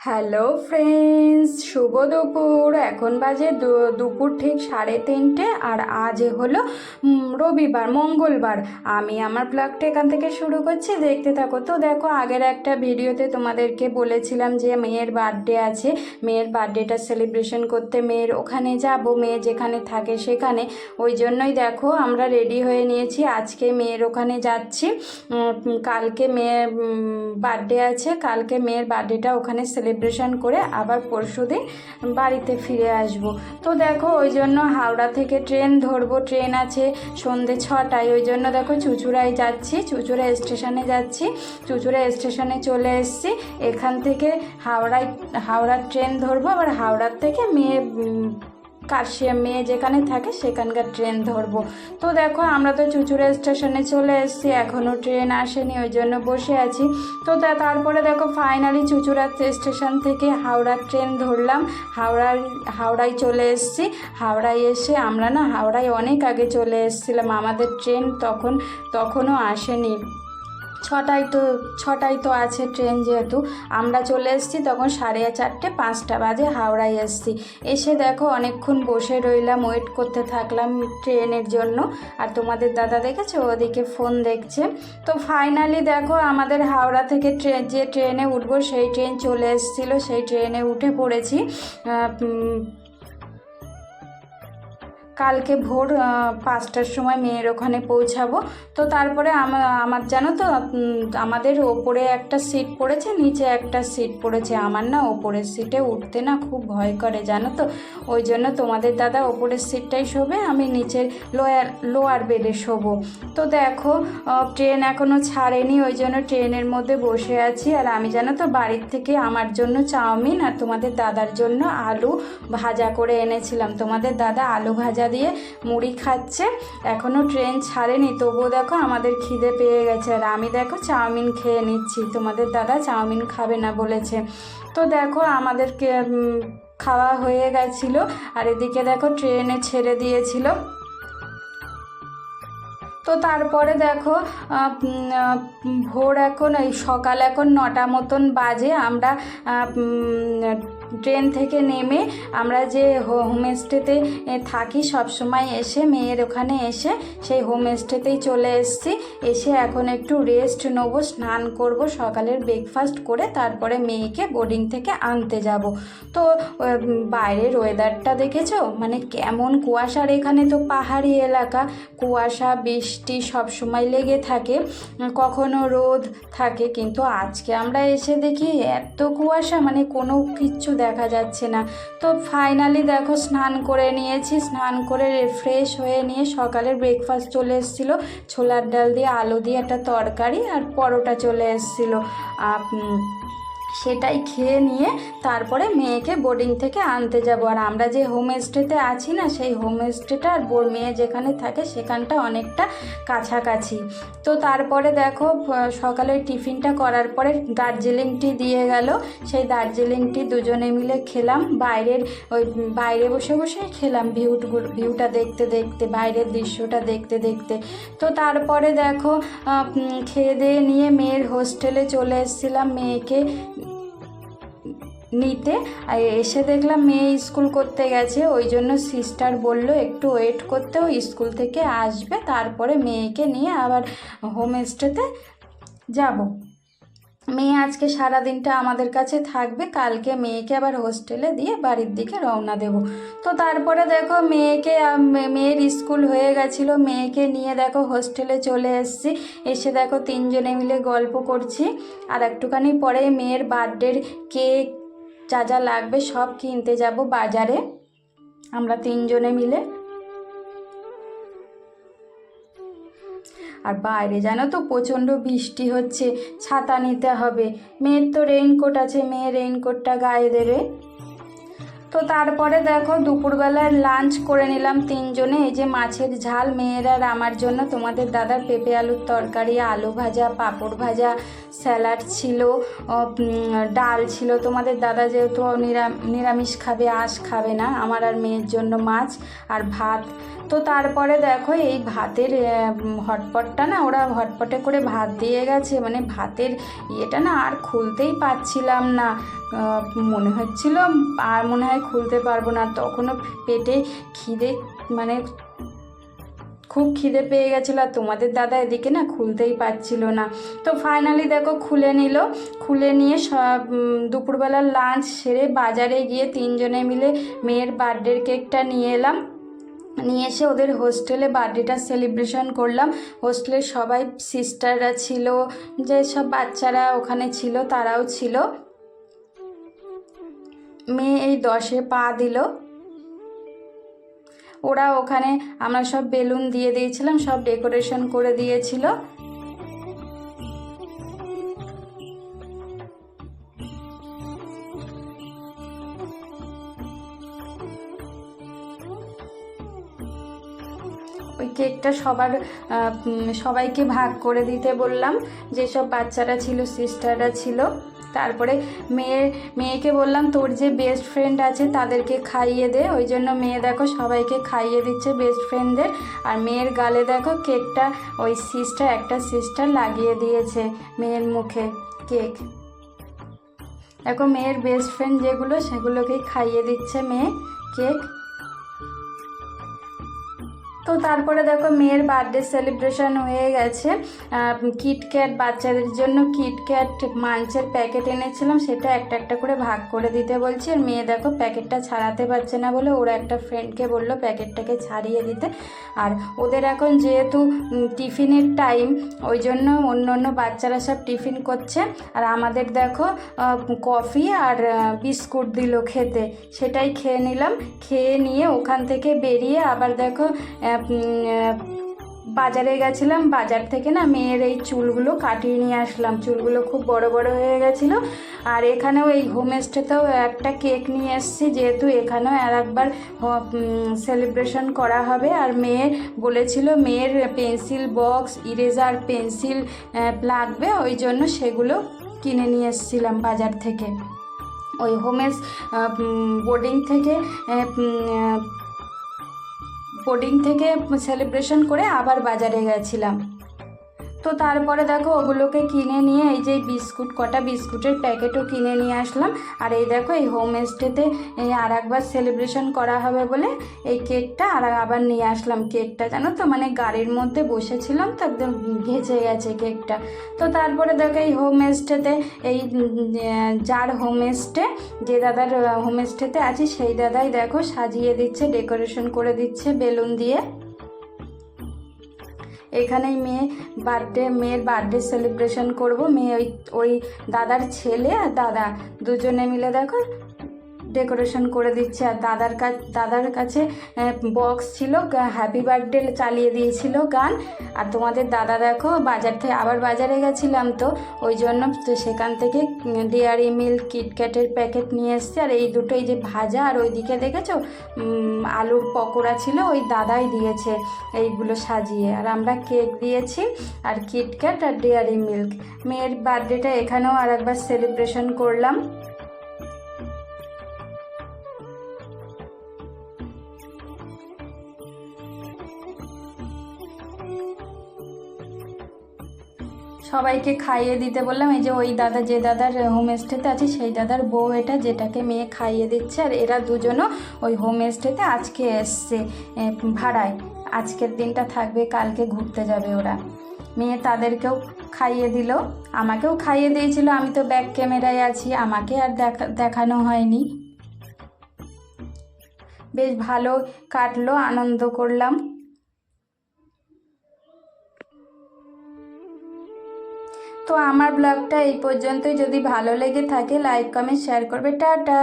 Hello friends, শুভ দুপুর। এখন বাজে দুপুর ঠিক সাড়ে তিনটে, আর আজ হলো রবিবার, মঙ্গলবার। আমি আমার ব্লগটা এখান থেকে শুরু করছি। দেখতে থাকো তো, দেখো আগের একটা ভিডিওতে তোমাদেরকে বলেছিলাম যে মেয়ের বার্থডে আছে। মেয়ের বার্থডেটা সেলিব্রেশন করতে মেয়ের ওখানে যাব, মেয়ে যেখানে থাকে সেখানে। ওই জন্যই দেখো, আমরা রেডি হয়ে নিয়েছি। আজকে মেয়ের ওখানে যাচ্ছি। কালকে মেয়ের বার্থডে আছে। কালকে মেয়ের বার্থডেটা ওখানে সেলিব্রেশন করে আবার পরশু বাড়িতে ফিরে আসব। তো দেখো, ওই জন্য হাওড়া থেকে ট্রেন ধরবো। ট্রেন আছে সন্ধে ছটায়। ওই জন্য দেখো চুচুড়ায় যাচ্ছি, চুচুড়া স্টেশনে যাচ্ছি। চুচুড়া স্টেশনে চলে এসছি। এখান থেকে হাওড়ায়, হাওড়ার ট্রেন ধরবো। আবার হাওড়ার থেকে মেয়ে কাশিয়া মেয়ে যেখানে থাকে সেখানকার ট্রেন ধরবো। তো দেখো, আমরা তো চুচুড়া স্টেশনে চলে এসেছি এখনও ট্রেন আসেনি, ওই জন্য বসে আছি। তা- তারপরে দেখো ফাইনালি চুচুড়া স্টেশন থেকে হাওড়ার ট্রেন ধরলাম। হাওড়ার, হাওড়ায় চলে এসেছি। হাওড়ায় এসে আমরা না, হাওড়ায় অনেক আগে চলে এসেছিলাম। আমাদের ট্রেন তখন, তখনও আসেনি। ছটায় তো ছটায় তো আছে ট্রেন যেহেতু। আমরা চলে এসেছি তখন সাড়ে চারটে, পাঁচটা বাজে হাওড়ায় এসেছি। এসে দেখো অনেকক্ষণ বসে রইলাম ওয়েট করতে থাকলাম ট্রেনের জন্য। আর তোমাদের দাদা দেখেছ? ওদিকে ফোন দেখছে। তো ফাইনালি দেখো আমাদের হাওড়া থেকে ট্রেন যে ট্রেনে উঠবো সেই ট্রেন চলে এসেছিল। সেই ট্রেনে উঠে পড়েছি। কালকে ভোর পাঁচটার সময় মেয়ের ওখানে পৌঁছাবো। তো তারপরে আমার জানো তো আমাদের ওপরে একটা সিট পড়েছে, নিচে একটা সিট পড়েছে। আমার না ওপরের সিটে উঠতে না খুব ভয় করে, জানো তো। ওই জন্য তোমাদের দাদা ওপরের সিটটাই শোবে, আমি নিচের লোয়ার লোয়ার বেডে শোবো। তো দেখো ট্রেন এখনও ছাড়েনি, ওই জন্য ট্রেনের মধ্যে বসে আছি। আর আমি জানো তো, বাড়ির থেকে আমার জন্য চাউমিন আর তোমাদের দাদার জন্য আলু ভাজা করে এনেছিলাম। তোমাদের দাদা আলু ভাজা দিয়ে মুড়ি খাচ্ছে। এখনও ট্রেন ছাড়েনি, তবুও দেখো আমাদের খিদে পেয়ে গেছে। আর আমি দেখো চাউমিন খেয়ে নিচ্ছি। তোমাদের দাদা চাউমিন খাবে না বলেছে। তো দেখো আমাদেরকে খাওয়া হয়ে গেছিল। আর এদিকে দেখো ট্রেনে ছেড়ে দিয়েছিল। তো তারপরে দেখো ভোর এখন, এই সকাল এখন নটা মতন বাজে। আমরা ট্রেন থেকে নেমে আমরা যে হোমস্টেতে থাকি সব সময় এসে, মেয়ের ওখানে এসে সেই হোমস্টেতেই চলে এসেছি। এসে এখন একটু রেস্ট নেব, স্নান করব, সকালের ব্রেকফাস্ট করে তারপরে মেয়েকে বোর্ডিং থেকে আনতে যাব। তো বাইরের ওয়েদারটা দেখেছ? মানে কেমন কুয়াশার এখানে তো পাহাড়ি এলাকা। কুয়াশা, বৃষ্টি সব সময় লেগে থাকে। কখনো রোদ থাকে, কিন্তু আজকে আমরা এসে দেখি এত কুয়াশা মানে কোনো কিচ্ছু দেখা যাচ্ছে না। তো ফাইনালি দেখো স্নান করে নিয়েছি, স্নান করে ফ্রেশ হয়ে নিয়ে সকালের ব্রেকফাস্ট চলে এসেছিল। ছোলার ডাল দিয়ে, আলু দিয়ে একটা তরকারি আর পরোটা চলে এসেছিল। সেটাই খেয়ে নিয়ে তারপরে মেয়েকে বোর্ডিং থেকে আনতে যাব। আর আমরা যে হোমস্টেতে আছি না, সেই হোমস্টেটা আর বোর মেয়ে যেখানে থাকে সেখানটা অনেকটা কাছাকাছি। তো তারপরে দেখো সকালে টিফিনটা করার পরে দার্জিলিং টি দিয়ে গেল। সেই দার্জিলিং টি দুজনে মিলে খেলাম। বাইরের ওই, বাইরে বসে বসেই খেলাম ভিউ ভিউটা দেখতে দেখতে, বাইরের দৃশ্যটা দেখতে দেখতে। তো তারপরে দেখো খেয়ে দিয়ে নিয়ে মেয়ের হোস্টেলে চলে এসেছিলাম। মেয়েকে নিতে। এসে দেখলাম মেয়ে স্কুল করতে গেছে, ওই জন্য সিস্টার বলল একটু ওয়েট করতে, ও স্কুল থেকে আসবে, তারপরে মেয়েকে নিয়ে আবার হোমস্টেতে যাব। মেয়ে আজকে সারা দিনটা আমাদের কাছে থাকবে, কালকে মেয়েকে আবার হোস্টেলে দিয়ে বাড়ির দিকে রওনা দেব। তো তারপরে দেখো মেয়েকে মেয়ের স্কুল হয়ে গেছিল, মেয়েকে নিয়ে দেখো হোস্টেলে চলে এসেছি। এসে দেখো তিনজনে মিলে গল্প করছি। আর একটুখানি পরে মেয়ের বার্থডের কেক যা যা লাগবে সব কিনতে যাব বাজারে। আমরা তিনজনে মিলে। আর বাইরে জানো তো প্রচণ্ড বৃষ্টি হচ্ছে, ছাতা নিতে হবে। মেয়ের তো রেইনকোট আছে, মেয়ে রেইনকোটটা গায়ে দেবে। তো তারপরে দেখো দুপুরবেলায় লাঞ্চ করে নিলাম তিনজনে। এই যে মাছের ঝাল, মেয়ের আর আমার জন্য। তোমাদের দাদার পেঁপে আলুর তরকারি, আলু ভাজা, পাঁপড় ভাজা, স্যালাড ছিল ডাল ছিল। তোমাদের দাদা যেহেতু নিরা- নিরামিষ খাবে, আঁশ খাবে না। আমার আর মেয়ের জন্য মাছ আর ভাত। তো তারপরে দেখো এই ভাতের হটপটটা না, ওরা হটপটে করে ভাত দিয়ে গেছে। মানে ভাতের ইয়েটা না আর খুলতেই পারছিলাম না। মনে হচ্ছিল, আর মনে হয় খুলতে পারব না। তখনও পেটে খিদে মানে খুব খিদে পেয়ে গেছিল। আর তোমাদের দাদা এদিকে না খুলতেই পারছিল না। তো ফাইনালি দেখো খুলে নিল। খুলে নিয়ে সব দুপুরবেলার লাঞ্চ সেরে বাজারে গিয়ে তিনজনে মিলে মেয়ের বার্থডের কেকটা নিয়ে এলাম। নিয়ে এসে ওদের হোস্টেলে বার্থডেটা সেলিব্রেশন করলাম। হোস্টেলের সবাই সিস্টাররা ছিল যেসব বাচ্চারা ওখানে ছিল, তারাও ছিল। মেয়ে এই দশে পা দিল। ওরা ওখানে আমরা সব বেলুন দিয়ে দিয়েছিলাম, সব ডেকোরেশন করে দিয়েছিল। ওই কেকটা সবার সবাইকে ভাগ করে দিতে বললাম, যেসব বাচ্চারা ছিল, সিস্টাররা ছিল। তারপরে মেয়ের, মেয়েকে বললাম, তোর যে বেস্ট ফ্রেন্ড আছে তাদেরকে খাইয়ে দে। ওই জন্য মেয়ে দেখো সবাইকে খাইয়ে দিচ্ছে বেস্ট ফ্রেন্ডদের আর মেয়ের গালে দেখো কেকটা, ওই সিস্টার একটা সিস্টার লাগিয়ে দিয়েছে মেয়ের মুখে কেক। দেখো মেয়ের বেস্ট ফ্রেন্ড যেগুলো, সেগুলোকেই খাইয়ে দিচ্ছে মেয়ে কেক। তো তারপরে দেখো মেয়ের বার্থডে সেলিব্রেশন হয়ে গেছে। কিটক্যাট বাচ্চাদের জন্য কিটক্যাট মাঞ্চের প্যাকেট এনেছিলাম, সেটা একটা একটা করে ভাগ করে দিতে বলছি। আর মেয়ে দেখো প্যাকেটটা ছাড়াতে পারছে না বলে ওরা একটা ফ্রেন্ডকে বলল প্যাকেটটাকে ছাড়িয়ে দিতে। আর ওদের এখন যেহেতু টিফিনের টাইম ওই জন্য অন্য অন্য বাচ্চারা সব টিফিন করছে। আর আমাদের দেখো কফি আর বিস্কুট দিল খেতে। সেটাই খেয়ে নিলাম। খেয়ে নিয়ে ওখান থেকে বেরিয়ে আবার দেখো বাজারে গেছিলাম। বাজার থেকে না মেয়ের এই চুলগুলো কাটিয়ে নিয়ে আসলাম। চুলগুলো খুব বড় বড় হয়ে গেছিল। আর এখানেও এই হোমস্টেতেও একটা কেক নিয়ে এসেছি। যেহেতু এখানেও আর একবার সেলিব্রেশন করা হবে। আর মেয়ে বলেছিল, মেয়ের পেন্সিল বক্স ইরেজার পেন্সিল লাগবে। ওই জন্য সেগুলো কিনে নিয়ে এসেছিলাম বাজার থেকে। ওই হোমেস বোর্ডিং থেকে বোর্ডিং থেকে সেলিব্রেশন করে আবার বাজারে গেছিলাম। তো তারপরে দেখো ওগুলোকে কিনে নিয়ে এই যে বিস্কুট, কটা বিস্কুটের প্যাকেটও কিনে নিয়ে আসলাম। আর এই দেখো এই হোম স্টেতে আর একবার সেলিব্রেশন করা হবে বলে এই কেকটা আর আবার নিয়ে আসলাম। কেকটা জানো তো মানে গাড়ির মধ্যে বসেছিলাম তো একদম ভেজে গেছে কেকটা তো তারপরে দেখো এই হোম স্টেতে এই যার হোম স্টে যে দাদার হোম স্টেতে আছি সেই দাদাই দেখো সাজিয়ে দিচ্ছে ডেকোরেশন করে দিচ্ছে বেলুন দিয়ে। এখানেই মেয়ে বার্থডে মেয়ের বার্থডে সেলিব্রেশন করব। মেয়ে ওই ওই দাদার ছেলে আর দাদা দুজনে মিলে দেখো ডেকোরেশন করে দিচ্ছে। আর দাদার কাছ দাদার কাছে বক্স ছিল হ্যাপি বার্থডে চালিয়ে দিয়েছিল গান। আর তোমাদের দাদা দেখো, বাজার থেকে আবার বাজারে গেছিলাম তো, ওই জন্য সেখান থেকে ডেয়ারি মিল্ক কিটক্যাটের প্যাকেট নিয়ে এসছে। আর এই দুটো এই যে ভাজা আর ওইদিকে দেখেছ আলুর পকোড়া ছিল, ওই দাদাই দিয়েছে এইগুলো সাজিয়ে। আর আমরা কেক দিয়েছি, আর কিটক্যাট আর ডেয়ারি মিল্ক মেয়ের বার্থডেটা এখানেও আর একবার সেলিব্রেশন করলাম। সবাইকে খাইয়ে দিতে বললাম, এই যে ওই দাদা, যে দাদার হোমস্টেতে আছে, সেই দাদার বউ এটা, যেটাকে মেয়ে খাইয়ে দিচ্ছে, আর এরা দুজনও ওই হোমস্টেতে আজকে এসছে ভাড়ায়। আজকের দিনটা থাকবে, কালকে ঘুরতে যাবে ওরা। মেয়ে তাদেরকেও খাইয়ে দিল, আমাকেও খাইয়ে দিয়েছিল, আমি তো ব্যাক ক্যামেরায় আছি, আমাকে আর দেখা, দেখানো হয়নি। বেশ ভালো কাটলো, আনন্দ করলাম। তো আমার ব্লগটা এই পর্যন্তই। যদি ভালো লেগে থাকে লাইক কমেন্ট শেয়ার করবে। টাটা!